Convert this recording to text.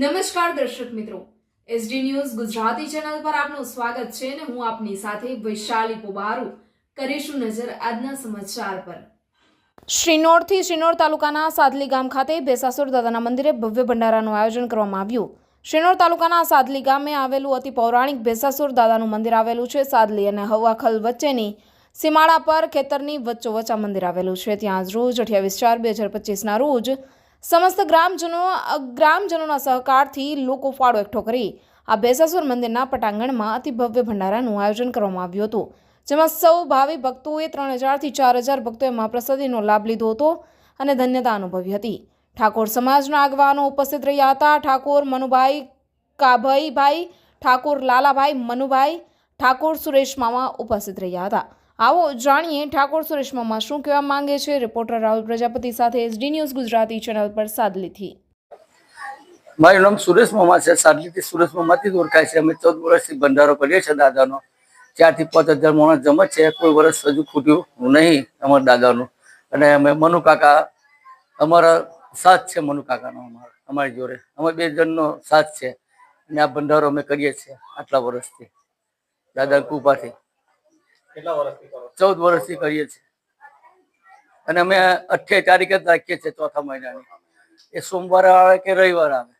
નમસ્કાર દર્શક મિત્રો. એસડી ન્યૂઝ ગુજરાતી ચેનલ પર આપનું સ્વાગત છે અને હું આપની સાથે વૈશાલી પોબારુ કરીશું નજર આજના સમાચાર પર. શ્રીનોરથી શ્રીનોર તાલુકાના સાદલી ગામ ખાતે ભેસાસુર દાદાના મંદિરે ભવ્ય ભંડારાનું આયોજન કરવામાં આવ્યું. શ્રીનોર તાલુકાના સાદલી ગામે આવેલું અતિ પૌરાણિક ભેસાસુર દાદાનું મંદિર આવેલું છે. સાદલી અને હવાખલ વચ્ચેની સીમાડા પર ખેતરની વચ્ચોવચ્ચ આ મંદિર આવેલું છે. ત્યાં આજ રોજ અઠ્યાવીસ ચાર બે હજાર પચીસના રોજ સમસ્ત ગ્રામજનો, ગ્રામજનોના સહકારથી લોકો ફાળો એકઠો કરી આ ભેસાસુર મંદિરના પટાંગણમાં અતિ ભવ્ય ભંડારાનું આયોજન કરવામાં આવ્યું હતું, જેમાં સૌ ભાવિ ભક્તોએ ત્રણ હજારથી ચાર હજાર ભક્તોએ મહાપ્રસાદીનો લાભ લીધો હતો અને ધન્યતા અનુભવી હતી. ઠાકોર સમાજના આગેવાનો ઉપસ્થિત રહ્યા હતા. ઠાકોર મનુભાઈ કાભઈભાઈ, ઠાકોર લાલાભાઈ મનુભાઈ, ઠાકોર સુરેશ મામા ઉપસ્થિત રહ્યા હતા. આવો જાણીએ ઠાકોર સુરેશ મામા શું કહેવા માંગે છે? રિપોર્ટર રાહુલ પ્રજાપતિ સાથે એસડી ન્યૂઝ ગુજરાતી ચેનલ પર સાદલીથી. મારું નામ સુરેશ મામા છે. સાદલીથી સુરેશ મામાથી જ ઓળખાય છે. અમે ચૌદ વર્ષથી ભંડારો કરીએ છીએ દાદાનો. ચારથી પાંચ હજાર માણસ જમે છે. કોઈ વર્ષ હજુ ખૂટ્યું નહીં અમારા દાદાનું. અને અમે મનુકાકા અમારા સાથ છે મનુકાકાનો અમારો, અમારી જોડે. અમે બે જણનો સાથ છે. અને આ ભંડારો અમે કરીએ છીએ આટલા વર્ષથી. દાદા કૃપાથી. ચૌદ વર્ષથી કરીએ છીએ. અને અમે અઠ્યાવીસ તારીખે રાખીએ છીએ ચોથા મહિનાની. એ સોમવારે આવે કે રવિવારે આવે?